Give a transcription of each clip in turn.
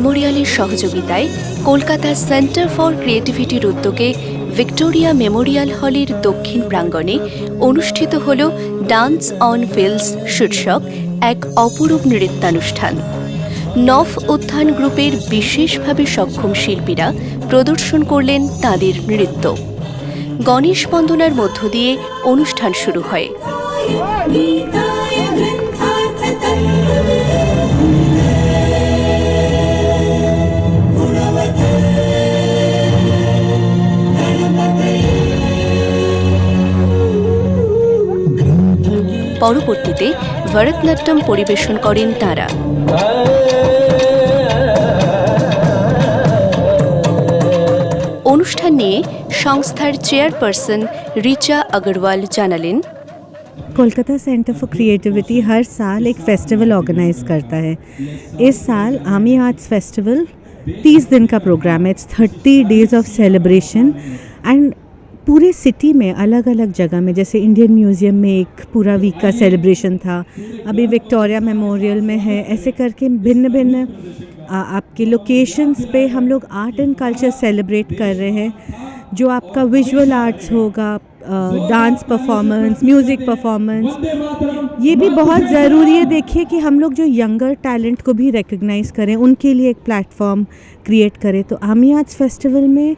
মেমোরিয়ালের সহযোগিতায় Kolkata centre for ক্রিয়েটিভিটির উদ্যোগে Victoria Memorial হলের দক্ষিণ প্রাঙ্গণে অনুষ্ঠিত হল ডান্স অন ফিল্স শীর্ষক এক অপরূপ নৃত্যানুষ্ঠান। নফ উত্থান গ্রুপের বিশেষভাবে সক্ষম শিল্পীরা প্রদর্শন করলেন তাদের নৃত্য। গণেশ বন্দনার মধ্য দিয়ে অনুষ্ঠান শুরু হয়। পরবর্তীতে ভরতনাট্যম পরিবেশন করেন তারা অনুষ্ঠান নিয়ে সংস্থার চেয়ারপারসন রিচা अग्रवाल জানালেন कोलकाता सेंटर फॉर क्रिएटिविटी हर साल एक फेस्टिवल ऑर्गेनाइज करता है इस साल आमी आर्ट्स फेस्टिवल तीस दिन का प्रोग्राम है it's thirty days of celebration and पूरे सिटी में अलग अलग जगह में, जैसे इंडियन म्यूज़ियम में एक पूरा वीक का सेलिब्रेशन था। अभी विक्टोरिया मेमोरियल में है, ऐसे करके भिन्न भिन्न आपके लोकेशंस पे हम लोग आर्ट एंड कल्चर सेलिब्रेट कर रहे हैं, जो आपका विजुअल आर्ट्स होगा डांस परफॉर्मेंस म्यूज़िक परफॉर्मेंस ये भी बहुत ज़रूरी है, देखिए कि हम लोग जो यंगर टैलेंट को भी रिकग्नाइज़ करें, उनके लिए एक प्लेटफॉर्म क्रिएट करें। तो आमी आर्ट्स फेस्टिवल में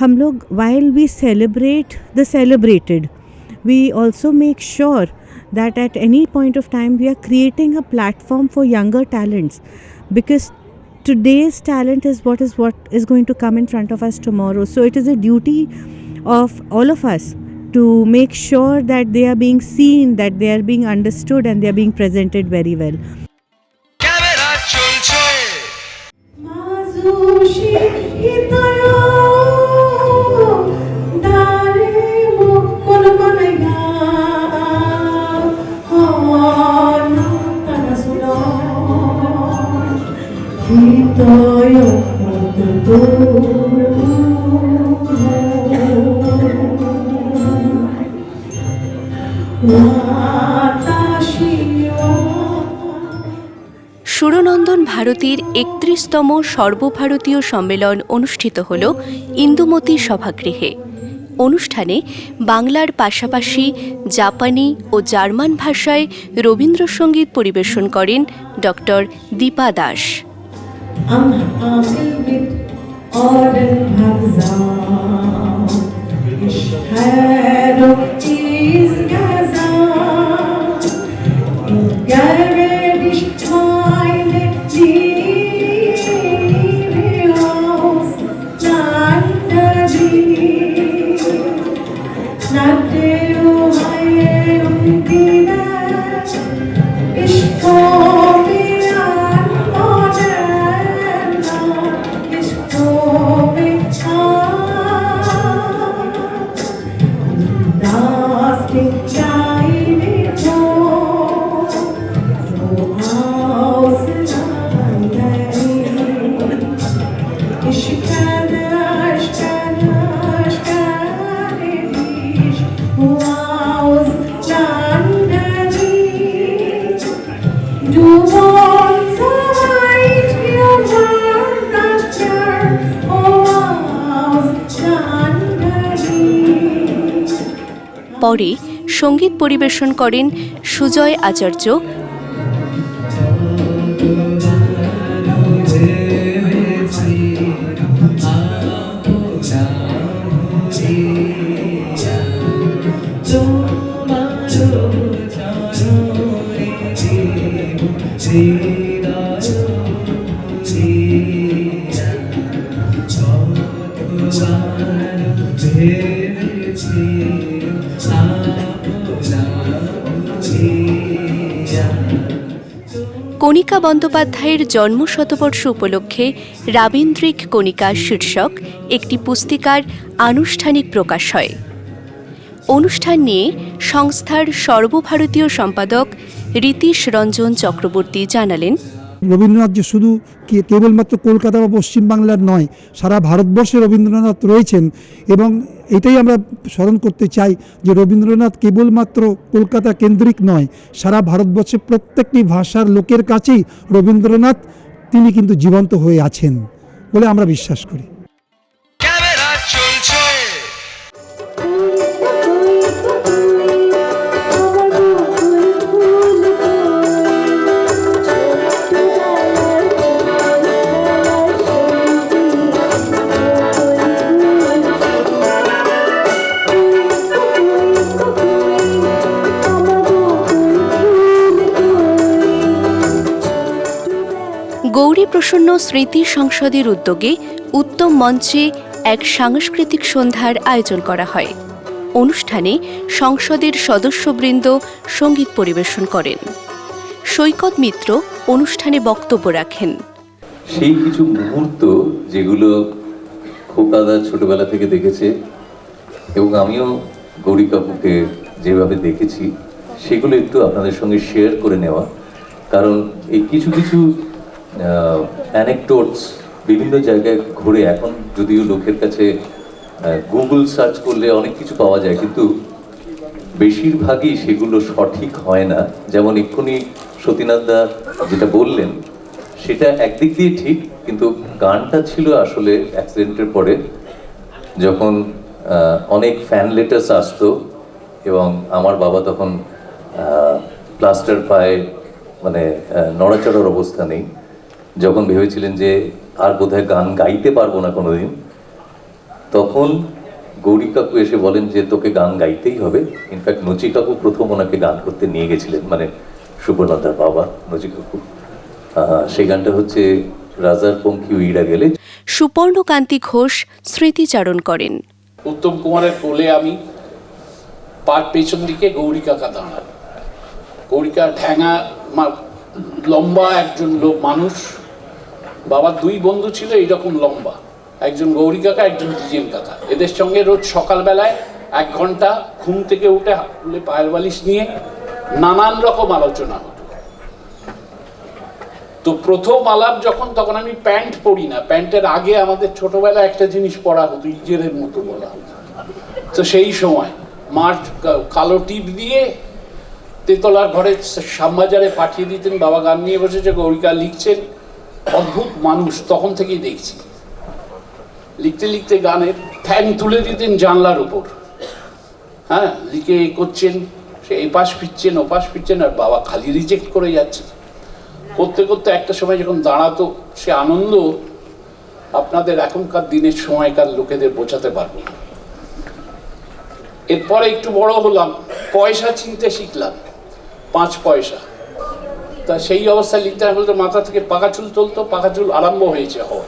हम लोग while we celebrate the celebrated we also make sure that at any point of time we are creating a platform for younger talents because today's talent is what is what is going to come in front of us tomorrow. So it is a duty of all of us to make sure that they are being seen that they are being understood and they are being presented very well. Camera Surnandan ভারতীর একত্রিশতম সর্বভারতীয় সম্মেলন অনুষ্ঠিত হল ইন্দুমতি সভাগৃহে। অনুষ্ঠানে বাংলার পাশাপাশি জাপানি ও German ভাষায় রবীন্দ্রসঙ্গীত পরিবেশন করেন doctor Dipa Das. Orden Hamza. Ich höre পরে সংগীত পরিবেশন করেন সুজয় আচার্য See কণিকা বন্দ্যোপাধ্যায়ের জন্ম শতবর্ষ উপলক্ষে রাবীন্দ্রিক কণিকা শীর্ষক একটি পুস্তিকার আনুষ্ঠানিক প্রকাশ হয়। অনুষ্ঠান নিয়ে সংস্থার সর্বভারতীয় সম্পাদক রীতিশ রঞ্জন চক্রবর্তী জানালেন রবীন্দ্রনাথ যে শুধু কেবলমাত্র কলকাতা বা পশ্চিমবাংলার নয়, সারা ভারতবর্ষে রবীন্দ্রনাথ রয়েছেন এবং এটাই আমরা স্মরণ করতে চাই যে রবীন্দ্রনাথ কেবলমাত্র কলকাতা কেন্দ্রিক নয়, সারা ভারতবর্ষে প্রত্যেকটি ভাষার লোকের কাছেই রবীন্দ্রনাথ তিনি কিন্তু জীবন্ত হয়ে আছেন বলে আমরা বিশ্বাস করি। প্রসন্ন স্মৃতি সংসদের উদ্যোগে উত্তম মঞ্চে এক সাংস্কৃতিক সন্ধ্যার আয়োজন করা হয়। অনুষ্ঠানে সংসদের সদস্যবৃন্দ সংগীত পরিবেশন করেন। সৈকত মিত্র অনুষ্ঠানে বক্তব্য রাখেন। সেই কিছু মুহূর্ত যেগুলো খোকাদা ছোটবেলা থেকে দেখেছে এবং আমিও গৌরী কাপুকে যেভাবে দেখেছি, সেগুলো একটু আপনাদের সঙ্গে শেয়ার করে নেওয়া। কারণ এই কিছু কিছু অ্যানেকটোটস বিভিন্ন জায়গায় ঘুরে। এখন যদিও লোকের কাছে গুগল সার্চ করলে অনেক কিছু পাওয়া যায়, কিন্তু বেশিরভাগই সেগুলো সঠিক হয় না। যেমন এক্ষুনি সতীনাথ দা যেটা বললেন, সেটা একদিক দিয়ে ঠিক, কিন্তু গানটা ছিল আসলে অ্যাক্সিডেন্টের পরে, যখন অনেক ফ্যান লেটার্স আসতো এবং আমার বাবা তখন প্লাস্টার পায়ে মানে নড়াচড়ার অবস্থা নেই। যখন ভেবেছিলেন যে আর বোধহয় গান গাইতে পারব না কোনোদিন তখন গৌরী কাকু এসে বলেন যে তোকে গান গাইতেই হবে। ইনফ্যাক্ট নচি কাকু প্রথম ওনাকে গান করতে নিয়ে গেছিলেন মানে সুবর্ণতার বাবা নচি কাকু সেই গানটা হচ্ছে রাজার পঙ্খী উইড়া গেলে। সুপর্ণকান্তি ঘোষ স্মৃতিচারণ করেন। উত্তম কুমারের কোলে আমি পার পেছন দিকে গৌরী কাকা দাঁড়ান গৌরিকা ঠ্যাঙা মা- লম্বা একজন লোক মানুষ। বাবার দুই বন্ধু ছিল এইরকম লম্বা। একজন গৌরী কাকা, একজন দ্বিজেন কাকা। এদের সঙ্গে রোজ সকালবেলায় এক ঘণ্টা ঘুম থেকে উঠে পায়ের বালিশ নিয়ে নানান রকম আলোচনা হতো। তো প্রথম আলাপ যখন, তখন আমি প্যান্ট পরি না। প্যান্টের আগে আমাদের ছোটবেলায় একটা জিনিস পরা হতো ইজেরের মতো বলা হতো। তো সেই সময় মাঠ কালো টিপ দিয়ে তেতলার ঘরে শ্যামবাজারে পাঠিয়ে দিতেন, বাবা গান নিয়ে বসেছে গৌরিকা লিখছেন অদ্ভুত মানুষ তখন থেকেই দেখছি। লিখতে লিখতে গানের ফ্যান তুলে দিতেন জানলার উপর। হ্যাঁ লিখে এ করছেন, সে এপাশ ফিরছেন ওপাশ ফিরছেন, আর বাবা খালি রিজেক্ট করে যাচ্ছে। করতে করতে একটা সময় যখন দাঁড়াতো, সে আনন্দ আপনাদের এখনকার দিনের সময়কার লোকেদের বোঝাতে পারব। এরপরে একটু বড় হলাম, পয়সা চিনতে শিখলাম, পাঁচ পয়সা। তা সেই অবস্থায় লিখতে বলতো মাথা থেকে পাকা চুল তুলতো, পাকা চুল আরম্ভ হয়েছে হওয়া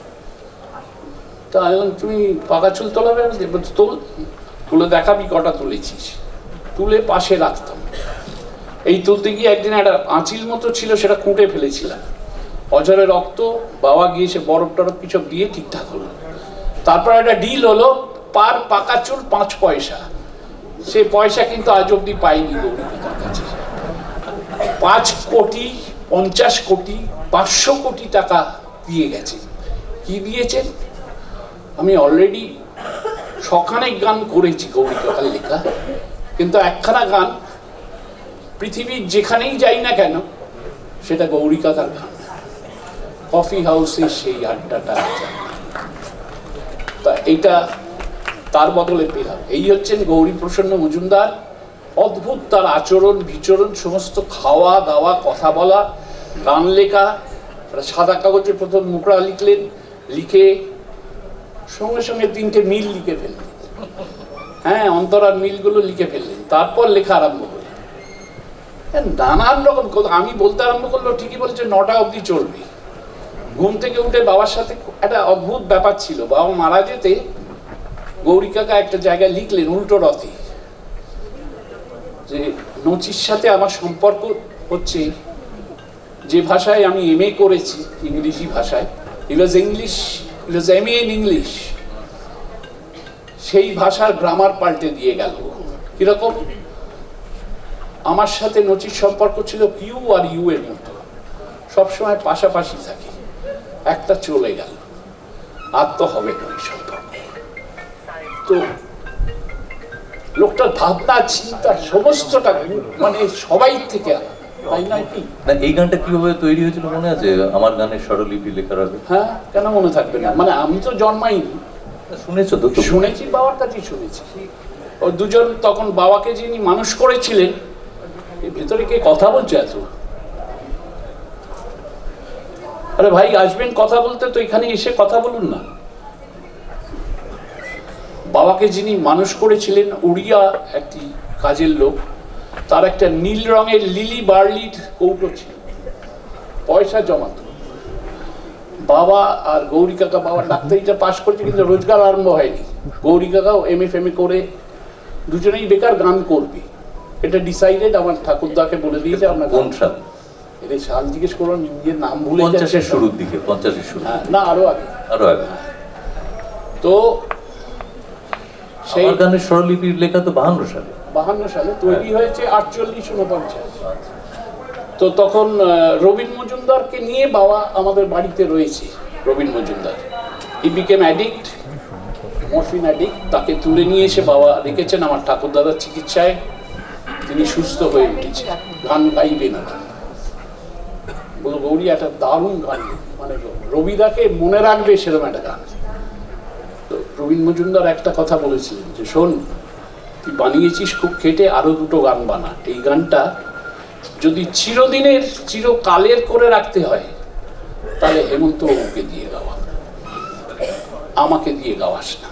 তা এখন তুমি পাকা চুল তোলাবে? তোল, তুলে দেখাবি কটা তুলেছিস। তুলে পাশে রাখতাম। এই তুলতে গিয়ে একদিন একটা আঁচিল মতো ছিল, সেটা কুটে ফেলেছিলাম। অজরে রক্ত, বাবা গিয়ে সে বরফ টরফ কিছু দিয়ে ঠিকঠাক হলো। তারপর একটা ডিল হলো, পার পাকা চুল পাঁচ পয়সা। সে পয়সা কিন্তু আজ অব্দি পাইনি কাছে। পাঁচ কোটি পঞ্চাশ কোটি, পাঁচশো কোটি টাকা দিয়ে গেছে। কি দিয়েছেন? আমি অলরেডি সখানেক গান করেছি কাকার লেখা, কিন্তু একখানা গান পৃথিবীর যেখানেই যাই না কেন, সেটা গৌরী কাকার গান। কফি হাউসে সেই আড্ডাটা তা এইটা তার বদলে পেলাম। এই হচ্ছেন গৌরী প্রসন্ন মজুমদার। অদ্ভুত তার আচরণ বিচরণ সমস্ত খাওয়া দাওয়া কথা বলা গান লেখা সাদা কাগজে প্রথম মুখড়া লিখলেন লিখে সঙ্গে সঙ্গে তিনটে মিল লিখে ফেললেন। হ্যাঁ অন্তরার মিলগুলো লিখে ফেললেন। তারপর লেখা আরম্ভ করলেন হ্যাঁ, নানান রকম। আমি বলতে আরম্ভ করল ঠিকই বলছে নটা অবধি চলবে। ঘুম থেকে উঠে বাবার সাথে একটা অদ্ভুত ব্যাপার ছিল। বাবা মারা যেতে গৌরী কাকা একটা জায়গায় লিখলেন উল্টো রথে। যে নচির সাথে আমার সম্পর্ক হচ্ছে যে ভাষায় আমি এম করেছি, ইংরেজি ভাষায় it was English it was M in English সেই ভাষার গ্রামার পাল্টে দিয়ে গেল। কীরকম? আমার সাথে নচির সম্পর্ক ছিল কিউ আর ইউ এর মতো। সবসময় পাশাপাশি থাকি। একটা চলে গেল। আর তো হবে না সম্পর্ক। তো লোকটার ভাবনা চিন্তা সমস্তটা মানে সবাই থেকে। তাই নয় কি? না এই গানটা কীভাবে তৈরি হয়েছিল মনে আছে? আমার গানের স্বরলিপি লেখার আগে। হ্যাঁ কেন মনে থাকবে না? মানে আমি তো জন্মাইনি। শুনেছো তো? শুনেছি বাবার কাছেই শুনেছি। ও দুজন তখন বাবাকে যিনি মানুষ করেছিলেন ভেতরে কে কথা বলছে এত? আরে ভাই আসবেন কথা বলতে তো এখানে এসে কথা বলুন না। বাবাকে যিনি মানুষ করেছিলেন উড়িয়া একটি কাজের লোক তার একটা নীল রঙের লিলি বার্লির কৌটো ছিল। পয়সা জমাতো। বাবা আর গৌরী কাকা বাবা ডাক্তারিটা পাশ করছে কিন্তু রোজগার আরম্ভ হয়নি। গৌরী কাকাও এম এফ এম এ করে দুজনেই বেকার গান করবে। এটা ডিসাইডেড আমার ঠাকুরদাকে বলে দিয়েছে আমরা কোন সাল? এটা সাল জিজ্ঞেস করো নিজের নাম ভুলে পঞ্চাশের শুরুর দিকে পঞ্চাশের শুরু। হ্যাঁ, না আরও আগে। আরও আগে। তো সেই গানের স্বরলিপির লেখা তো বাহান্ন সালে। বাহান্ন সালে তৈরি হয়েছে আটচল্লিশ উনপঞ্চাশ তো তখন রবীন মজুমদারকে নিয়ে বাবা আমাদের বাড়িতে রয়েছে Robin Majumdar. He became addict morphine addict তাকে তুলে নিয়ে এসে বাবা রেখেছেন আমার ঠাকুর দাদার চিকিৎসায়। তিনি সুস্থ হয়ে উঠেছে গান গাইবে না। বলো গৌরী একটা দারুণ গান। মানে রবিদাকে মনে রাখবে সেরকম একটা গান। তো রবীন মজুমদার একটা কথা বলেছিলেন যে শোন তুই বানিয়েছিস খুব খেটে আরও দুটো গান বানা। এই গানটা যদি চিরদিনের চিরকালের করে রাখতে হয় তাহলে হেমন্ত বাবুকে দিয়ে গাওয়া। আমাকে দিয়ে গাওয়াস না।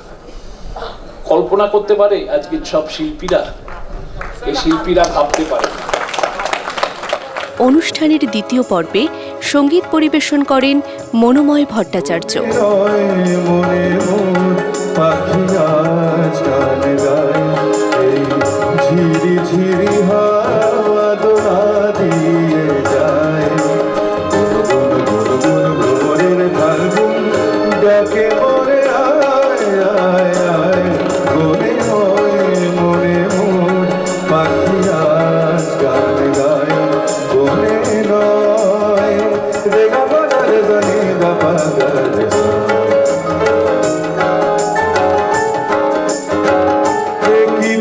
কল্পনা করতে পারে আজকের সব শিল্পীরা এই শিল্পীরা ভাবতে পারে না। অনুষ্ঠানের দ্বিতীয় পর্বে সংগীত পরিবেশন করেন মনোময় ভট্টাচার্য। পাখি আজ গান গায় ঝিরি ঝিরি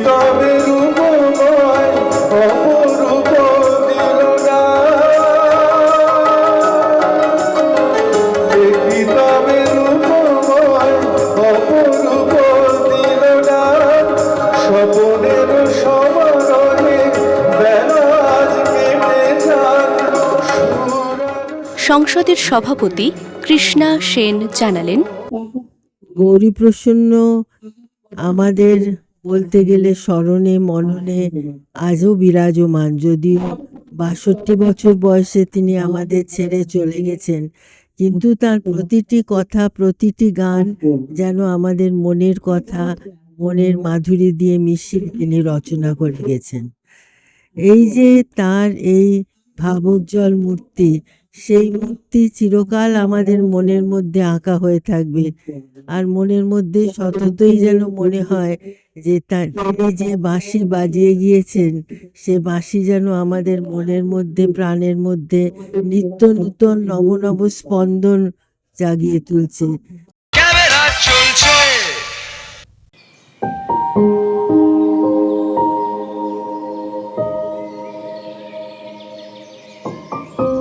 তবে রূপময় অপরূপ দিল না কি তবে রূপময় অপরূপ দিল না স্বপনের সমারোহে বেলা কেটে যাক সংসদের সভাপতি কৃষ্ণা সেন জানালেন গৌরী প্রসন্ন আমাদের বলতে গেলে স্মরণে, মননে আজও বিরাজমান। যদিও বাষট্টি বছর বয়সে তিনি আমাদের ছেড়ে চলে গেছেন, কিন্তু তার প্রতিটি কথা, প্রতিটি গান যেন আমাদের মনের কথা, মনের মাধুরী দিয়ে মিশিয়ে তিনি রচনা করে গেছেন। এই যে তার এই ভাবোজ্জ্বল মূর্তি সেই মূর্তি চিরকাল আমাদের মনের মধ্যে আঁকা হয়ে থাকবে। আর মনের মধ্যে সততই যেন মনে হয় যে তার তিনি যে বাঁশি বাজিয়ে গিয়েছেন, সে বাঁশি যেন আমাদের মনের মধ্যে, প্রাণের মধ্যে নিত্য নূতন নব নব স্পন্দন জাগিয়ে তুলছে। চলছে।